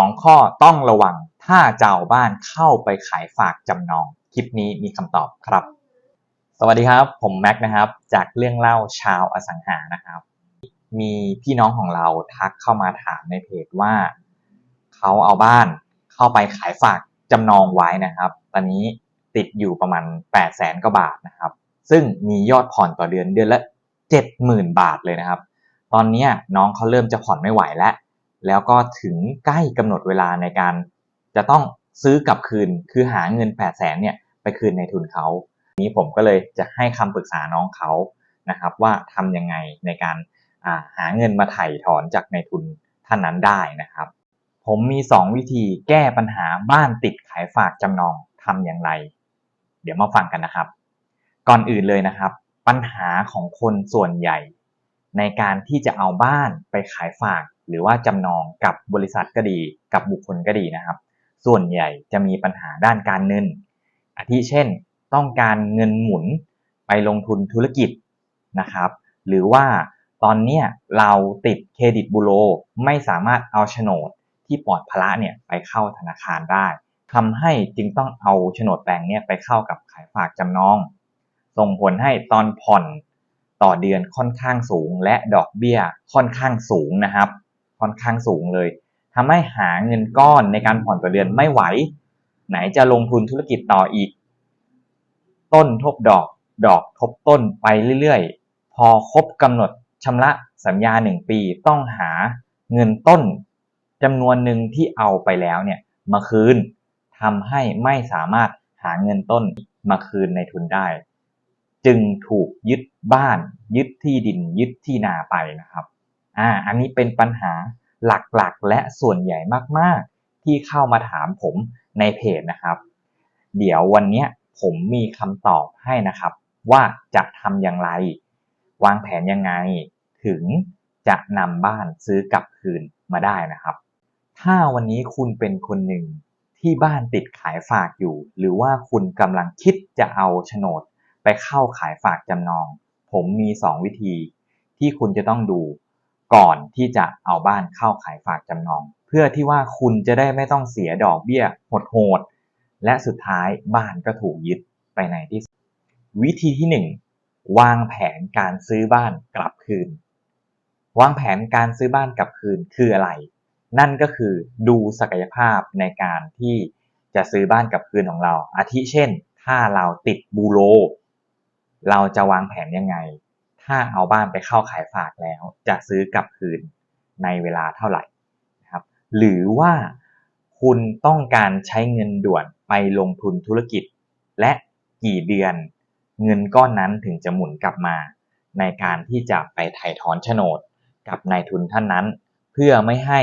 2 ข้อต้องระวังถ้าเจะเอาบ้านเข้าไปขายฝากจำนอง คลิปนี้มีคำตอบครับ สวัสดีครับ ผมแม็กนะครับ จากเรื่องเล่าชาวอสังหานะครับ มีพี่น้องของเราทักเข้ามาถามในเพจว่า เขาเอาบ้านเข้าไปขายฝากจำนองไว้นะครับ ตอนนี้ติดอยู่ประมาณ 8 0แสนกว่าบาทนะครับ ซึ่งมียอดผ่อนต่อเดือนเดือนละ 70,000 บาทเลยนะครับ ตอนนี้น้องเขาเริ่มจะผ่อนไม่ไหวแล้ว แล้วก็ถึงใกล้กำหนดเวลาในการจะต้องซื้อกลับคืน คือหาเงิน8 0 0แสนเนี่ยไปคืนในทุนเขา นี้ผมก็เลยจะให้คำปรึกษาน้องเขานะครับว่าทำยังไงในการาหาเงินมาไถ่ถอนจากในทุนท่านนั้นได้นะครับ ผมมี 2 วิธีแก้ปัญหาบ้านติดขายฝากจำนองทำอย่างไร เดี๋ยวมาฟังกันนะครับ ก่อนอื่นเลยนะครับ ปัญหาของคนส่วนใหญ่ ในการที่จะเอาบ้านไปขายฝาก หรือว่าจำนองกับบริษัทก็ดี กับบุคคลก็ดีนะครับ ส่วนใหญ่จะมีปัญหาด้านการเงินอาทิเช่น ต้องการเงินหมุนไปลงทุนธุรกิจนะครับ หรือว่าตอนนี้เราติดเครดิตบูโรไม่สามารถเอาโฉนดที่ปลอดภาระเนี่ยไปเข้าธนาคารได้ทำให้จึงต้องเอาโฉนดแปลงเนี่ยไปเข้ากับขายฝากจำนอง ส่งผลให้ตอนผ่อนต่อเดือนค่อนข้างสูง และดอกเบี้ยค่อนข้างสูงนะครับ ค่อนข้างสูงเลยทำให้หาเงินก้อนในการผ่อนต่อเดือนไม่ไหว ไหนจะลงทุนธุรกิจต่ออีก ต้นทบดอก ดอกทบต้นไปเรื่อยๆ พอครบกำหนดชำระสัญญาหนึ่งปีต้องหาเงินต้นจำนวนหนึ่งที่เอาไปแล้วเนี่ยมาคืนทำให้ไม่สามารถหาเงินต้นมาคืนในทุนได้ จึงถูกยึดบ้าน ยึดที่ดินยึดที่นาไปนะครับ อ่าอันนี้เป็นปัญหาหลักๆ และส่วนใหญ่มากๆ ที่เข้ามาถามผมในเพจนะครับ เดี๋ยววันนี้ผมมีคำตอบให้นะครับ ว่าจะทำอย่างไร วางแผนยังไง ถึงจะนำบ้านซื้อกลับคืนมาได้นะครับ ถ้าวันนี้คุณเป็นคนหนึ่งที่บ้านติดขายฝากอยู่ หรือว่าคุณกำลังคิดจะเอาโฉนด ไปเข้าขายฝากจำนอง ผมมี 2 วิธีที่คุณจะต้องดู ก่อนที่จะเอาบ้านเข้าขายฝากจำนอง เพื่อที่ว่าคุณจะได้ไม่ต้องเสียดอกเบี้ยโหดๆและสุดท้ายบ้านก็ถูกยึดไปในที่สุดวิธีที่ 1 วางแผนการซื้อบ้านกลับคืน วางแผนการซื้อบ้านกลับคืนคืออะไร นั่นก็คือดูศักยภาพในการที่จะซื้อบ้านกลับคืนของเรา อาทิเช่น ถ้าเราติดบูโร เราจะวางแผนยังไง ถ้าเอาบ้านไปเข้าขายฝากแล้ว จะซื้อกลับคืนในเวลาเท่าไหร่นะครับหรือว่าคุณต้องการใช้เงินด่วนไปลงทุนธุรกิจ และกี่เดือนเงินก้อนนั้นถึงจะหมุนกลับมา ในการที่จะไปถ่ายถอนโฉนดกับนายทุนท่านนั้น เพื่อไม่ให้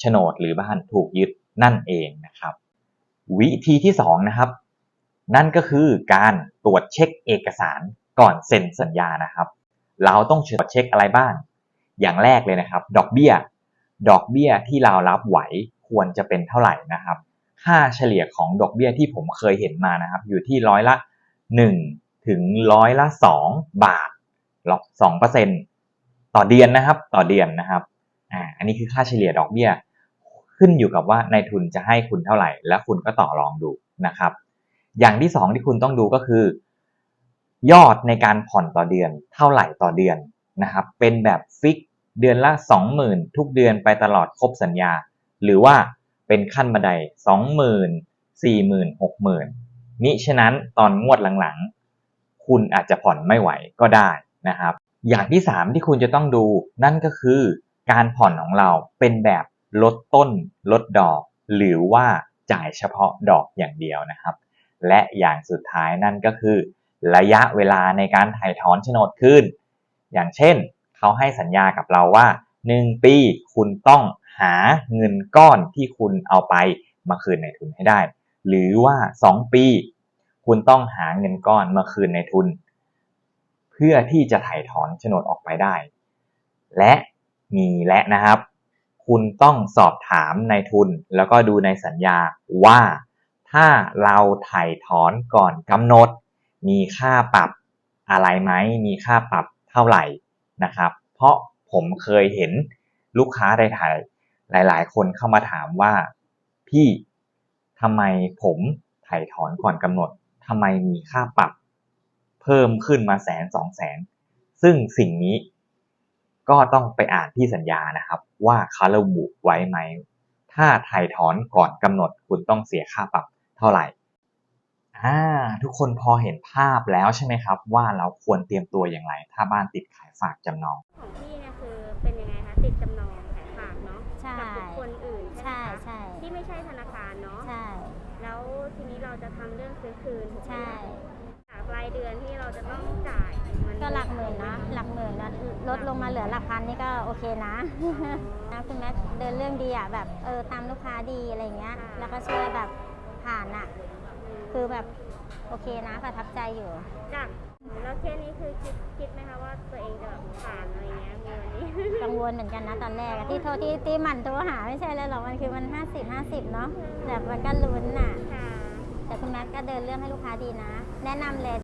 โฉนดหรือบ้านถูกยึดนั่นเองนะครับ วิธีที่2นะครับนั่นก็คือการตรวจเช็คเอกสารก่อนเซ็นสัญญานะครับ เราต้องตรวจเช็คอะไรบ้าง อย่างแรกเลยนะครับ ดอกเบี้ย ดอกเบี้ยที่เรารับไหวควรจะเป็นเท่าไหร่นะครับ ค่าเฉลี่ยของดอกเบี้ยที่ผมเคยเห็นมานะครับ อยู่ที่ร้อยละ 1 ถึงร้อยละ 2 บาทหรอก2เปอร์เซ็นต่อเดือนนะครับ ต่อเดือนนะครับอ่าอันนี้คือค่าเฉลี่ยดอกเบี้ย ขึ้นอยู่กับว่านายทุนจะให้คุณเท่าไหร่ และคุณก็ต่อรองดูนะครับ อย่างที่สองที่คุณต้องดูก็คือ ยอดในการผ่อนต่อเดือนเท่าไหร่ต่อเดือนนะครับ เป็นแบบฟิกเดือนละ 20,000 ทุกเดือนไปตลอดครบสัญญา หรือว่าเป็นขั้นบันได 20,000 40,000 60,000มิฉะนั้นตอนงวดหลังๆ คุณอาจจะผ่อนไม่ไหวก็ได้นะครับ อย่างที่ 3 ที่คุณจะต้องดูนั่นก็คือการผ่อนของเราเป็นแบบลดต้นลดดอก หรือว่าจ่ายเฉพาะดอกอย่างเดียวนะครับ และอย่างสุดท้ายนั่นก็คือ ระยะเวลาในการถ่ายถอนโฉนดคืน อย่างเช่น เขาให้สัญญากับเราว่า 1 ปีคุณต้องหาเงินก้อนที่คุณเอาไปมาคืนในทุนให้ได้ หรือว่า 2 ปี คุณต้องหาเงินก้อนมาคืนในทุน เพื่อที่จะถ่ายถอนโฉนดออกไปได้ และมีและนะครับ คุณต้องสอบถามในทุน แล้วก็ดูในสัญญาว่า ถ้าเราถ่ายถอนก่อนกำหนด มีค่าปรับอะไรไหม มีค่าปรับเท่าไหร่นะครับ เพราะผมเคยเห็นลูกค้าไทยหลาย ๆ คนเข้ามาถามว่าพี่ทำไมผมถ่ายถอนก่อนกำหนดทำไมมีค่าปรับ เพิ่มขึ้นมาแสนสองแสน ซึ่งสิ่งนี้ก็ต้องไปอ่านที่สัญญานะครับ ว่าเขาระบุไว้ไหม ถ้าถ่ายถอนก่อนกำหนดคุณต้องเสียค่าปรับเท่าไหร่ อ่าทุกคนพอเห็นภาพแล้วใช่ไหมครับ ว่าเราควรเตรียมตัวอย่างไร ถ้าบ้านติดขายฝากจำนอง ของพี่เนี่ยคือเป็นยังไงคะติดจำนองขายฝากเนาะใช่ กับบุคคลอื่นใช่ใช่ไหมคะใช่ที่ไม่ใช่ธนาคารเนาะใช่ แล้วทีนี้เราจะทำเรื่องซื้อคืนถูกไหมใช่จากรายเดือนที่เราจะต้องจ่ายมันก็หลักหมื่นนะ หลักหมื่นนะลดลงมาเหลือหลักพันนี่ก็โอเคนะ นะคุณแม่เดินเรื่องดีอะแบบเออตามลูกค้าดีอะไรเงี้ย แล้วก็ช่วยแบบผ่านอะ คือแบบโอเคนะประทับใจอยู่ จากแล้วเคสนี้คือคิดคิดไหมคะว่าตัวเองจะแบบผ่านอะไรเงี้ยมีวันนี้ กังวลเหมือนกันนะตอนแรกอะที่โทรที่ที่หมันโทรหาไม่ใช่เลยหรอกมันคือมัน 50 50 เนาะแต่มันก็ลุ้นน่ะ ค่ะ แต่คุณแม่ก็เดินเรื่องให้ลูกค้าดีนะ แนะนำเลย